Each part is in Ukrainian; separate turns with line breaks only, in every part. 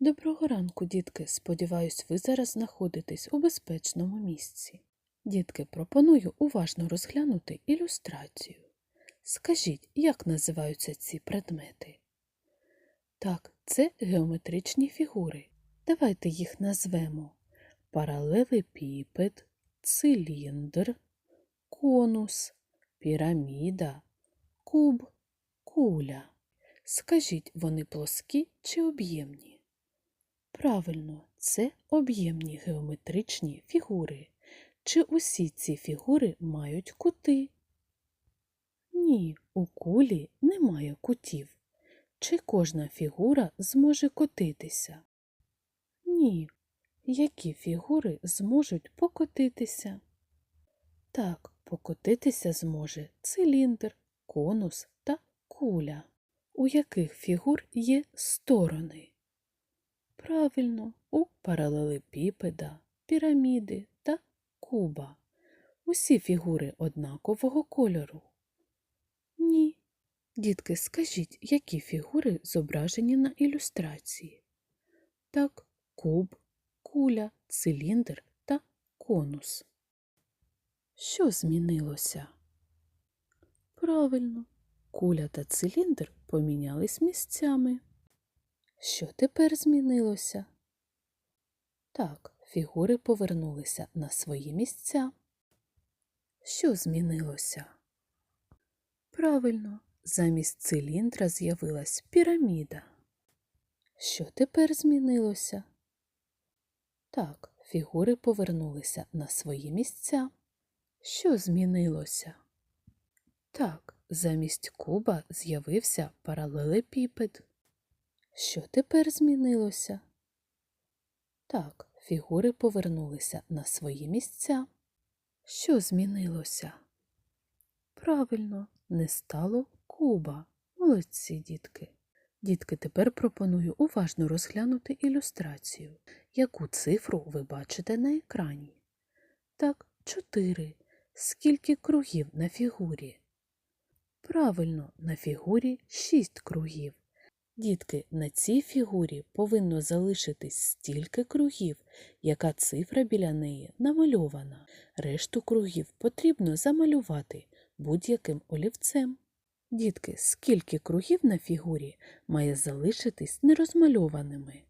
Доброго ранку, дітки. Сподіваюсь, ви зараз знаходитесь у безпечному місці. Дітки, пропоную уважно розглянути ілюстрацію. Скажіть, як називаються ці предмети? Так, це геометричні фігури. Давайте їх назвемо паралелепіпед, циліндр, конус, піраміда, куб, куля. Скажіть, вони плоскі чи об'ємні? Правильно, це об'ємні геометричні фігури. Чи усі ці фігури мають кути? Ні, у кулі немає кутів. Чи кожна фігура зможе котитися? Ні. Які фігури зможуть покотитися? Так, покотитися зможе циліндр, конус та куля. У яких фігур є сторони? Правильно, у паралелепіпеда, піраміди та куба. Усі фігури однакового кольору. Ні. Дітки, скажіть, які фігури зображені на ілюстрації? Так, куб, куля, циліндр та конус. Що змінилося? Правильно, куля та циліндр помінялись місцями. Що тепер змінилося? Так, фігури повернулися на свої місця. Що змінилося? Правильно, замість циліндра з'явилась піраміда. Що тепер змінилося? Так, фігури повернулися на свої місця. Що змінилося? Так, замість куба з'явився паралелепіпед. Що тепер змінилося? Так, фігури повернулися на свої місця. Що змінилося? Правильно, не стало куба. Молодці, дітки. Дітки, тепер пропоную уважно розглянути ілюстрацію. Яку цифру ви бачите на екрані? Так, чотири. Скільки кругів на фігурі? Правильно, на фігурі шість кругів. Дітки, на цій фігурі повинно залишитись стільки кругів, яка цифра біля неї намальована. Решту кругів потрібно замалювати будь-яким олівцем. Дітки, скільки кругів на фігурі має залишитись нерозмальованими?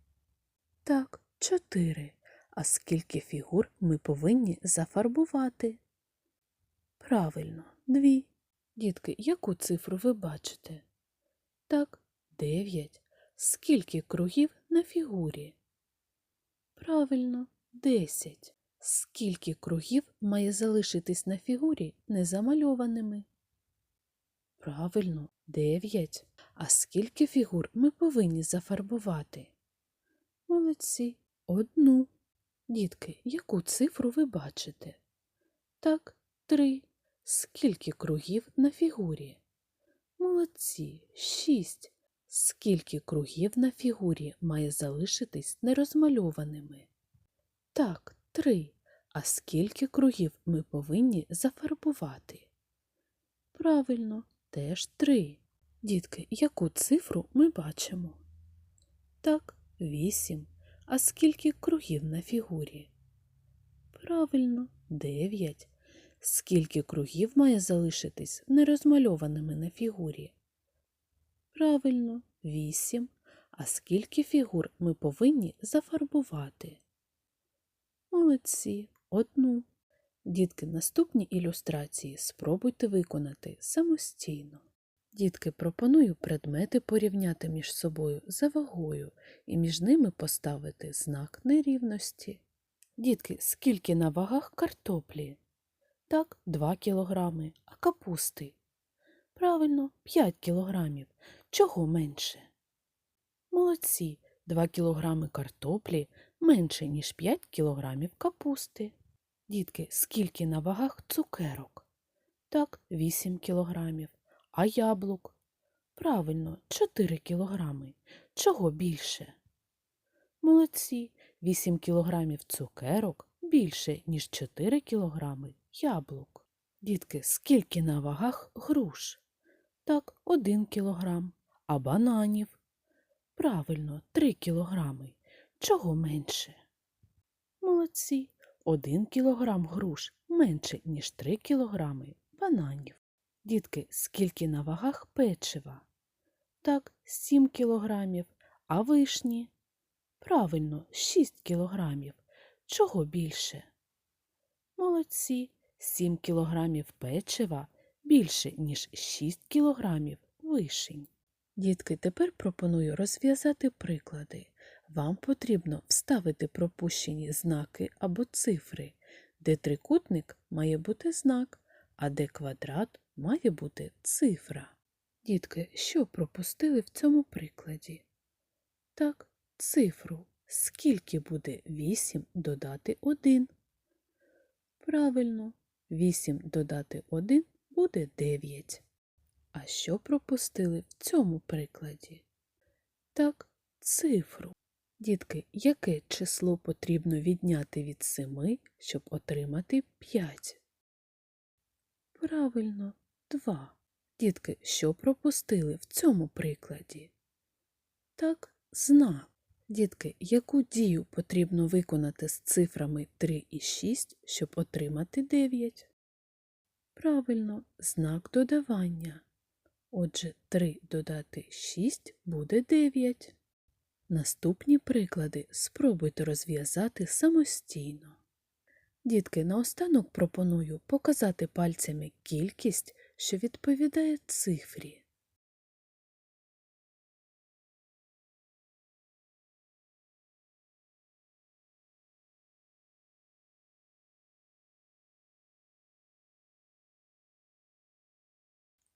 Так, чотири. А скільки фігур ми повинні зафарбувати? Правильно, дві. Дітки, яку цифру ви бачите? Так, дев'ять. Скільки кругів на фігурі? Правильно, десять. Скільки кругів має залишитись на фігурі незамальованими? Правильно, дев'ять. А скільки фігур ми повинні зафарбувати? Молодці, одну. Дітки, яку цифру ви бачите? Так, три. Скільки кругів на фігурі? Молодці, шість. Скільки кругів на фігурі має залишитись нерозмальованими? Так, три. А скільки кругів ми повинні зафарбувати? Правильно, теж три. Дітки, яку цифру ми бачимо? Так, вісім. А скільки кругів на фігурі? Правильно, дев'ять. Скільки кругів має залишитись нерозмальованими на фігурі? Правильно, вісім. А скільки фігур ми повинні зафарбувати? Молодці, одну. Дітки, наступні ілюстрації спробуйте виконати самостійно. Дітки, пропоную предмети порівняти між собою за вагою і між ними поставити знак нерівності. Дітки, скільки на вагах картоплі? Так, 2 кілограми, а капусти? Правильно, 5 кілограмів. Чого менше? Молодці, 2 кілограми картоплі менше, ніж 5 кілограмів капусти. Дітки, скільки на вагах цукерок? Так, 8 кілограмів. А яблук? Правильно, 4 кілограми. Чого більше? Молодці, 8 кілограмів цукерок більше, ніж 4 кілограми яблук. Дітки, скільки на вагах груш? Так, 1 кілограм. А бананів? Правильно, 3 кілограми. Чого менше? Молодці. 1 кілограм груш менше, ніж 3 кілограми бананів. Дітки, скільки на вагах печива? Так, 7 кілограмів. А вишні? Правильно, 6 кілограмів. Чого більше? Молодці. 7 кілограмів печива більше, ніж 6 кілограмів вишень. Дітки, тепер пропоную розв'язати приклади. Вам потрібно вставити пропущені знаки або цифри, де трикутник має бути знак, а де квадрат має бути цифра. Дітки, що пропустили в цьому прикладі? Так, цифру. Скільки буде 8 додати 1? Правильно, 8 додати 1 буде 9. А що пропустили в цьому прикладі? Так, цифру. Дітки, яке число потрібно відняти від 7, щоб отримати 5? Правильно, 2. Дітки, що пропустили в цьому прикладі? Так, знак. Дітки, яку дію потрібно виконати з цифрами 3 і 6, щоб отримати 9? Правильно, знак додавання. Отже, 3 додати 6 буде 9. Наступні приклади спробуйте розв'язати самостійно. Дітки, наостанок пропоную показати пальцями кількість, що відповідає цифрі.